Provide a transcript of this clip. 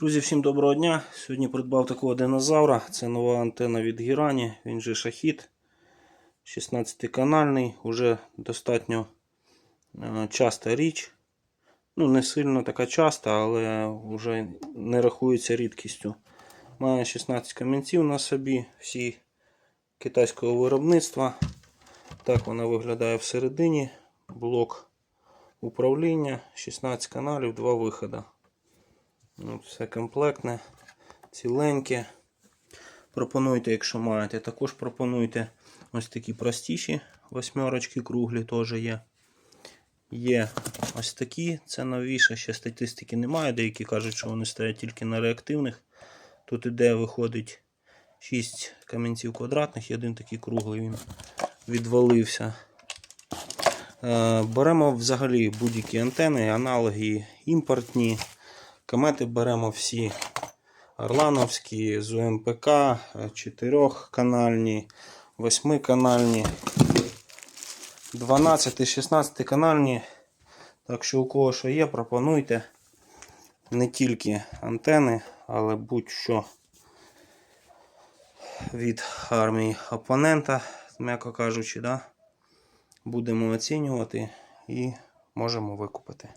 Друзі, всім доброго дня. Сьогодні придбав такого динозавра. Це нова антена від Гірані, він же шахід. 16-канальний, уже достатньо е, часта річ. Ну, не сильно така часта, але вже не рахується рідкістю. Має 16 камінців на собі, всі китайського виробництва. Так вона виглядає всередині. Блок управління, 16 каналів, 2 виходи. Ну, все комплектне, ціленьке. Пропонуйте, якщо маєте. Також пропонуйте ось такі простіші восьмерочки круглі теж є. Є ось такі, це новіше, ще статистики немає. Деякі кажуть, що вони стоять тільки на реактивних. Тут іде, виходить 6 камінців квадратних і один такий круглий він відвалився. Е, Беремо взагалі будь-які антени, аналоги імпортні. Комети беремо всі Орлановські, з УМПК, 4-канальні, 8-канальні, 12-16 канальні. Так що у кого що є, пропонуйте не тільки антени, але будь-що від армії опонента, м'яко кажучи, да? будемо оцінювати і можемо викупити.